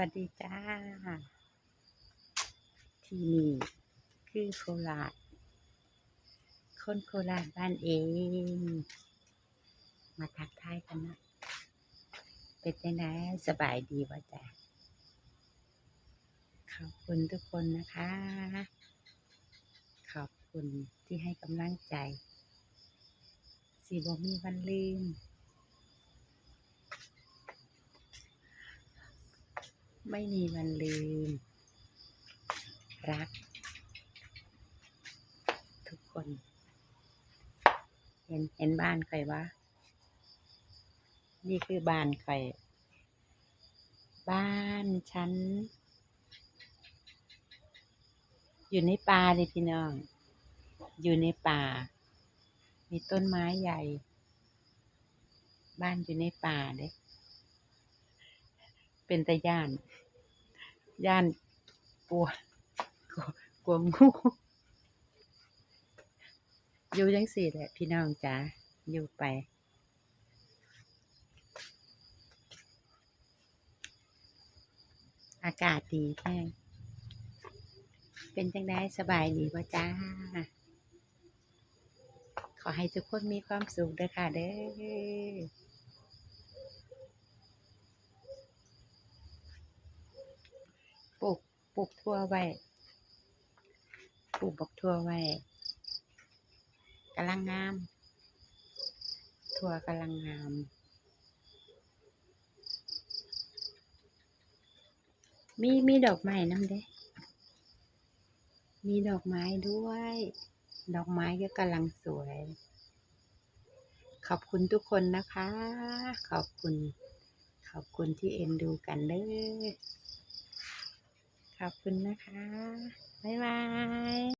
วัสดีจ้า ที่นี่คือโคราช คนโคราชบ้านเอง มาทักทายกันนะเป็นยังไงสบายดีวะจ้ะขอบคุณทุกคนนะคะ ขอบคุณที่ให้กำลังใจสีบมีวันลืม ไม่มีวันลืม รัก ทุกคน เห็นเห็นบ้านใครวะ นี่คือบ้านใครบ้านฉัน อยู่ในป่าเลยพี่น้อง อยู่ในป่า มีต้นไม้ใหญ่ บ้านอยู่ในป่าเด้ เป็นตาย่าน ย่านกลัวกลัวกลัวงูอยู่จังสี่แหละ พี่น้องจ๋าอยู่ไป อากาศดีแท้เป็นจังได้สบายดีป่ะจ้า ขอให้ทุกคนมีความสุขเด้อค่ะเด้อ ปลูก ปลูกทั่วไว้ ปลูกบักทั่วไว้กำลังงาม ทั่วกำลังงามมีมีดอกไม้น้ำเด้ มีดอกไม้ด้วย ดอกไม้ก็กำลังสวย ขอบคุณทุกคนนะคะ ขอบคุณ ขอบคุณที่เอ็นดูกันเด้อ ขอบคุณนะคะ บ๊ายบาย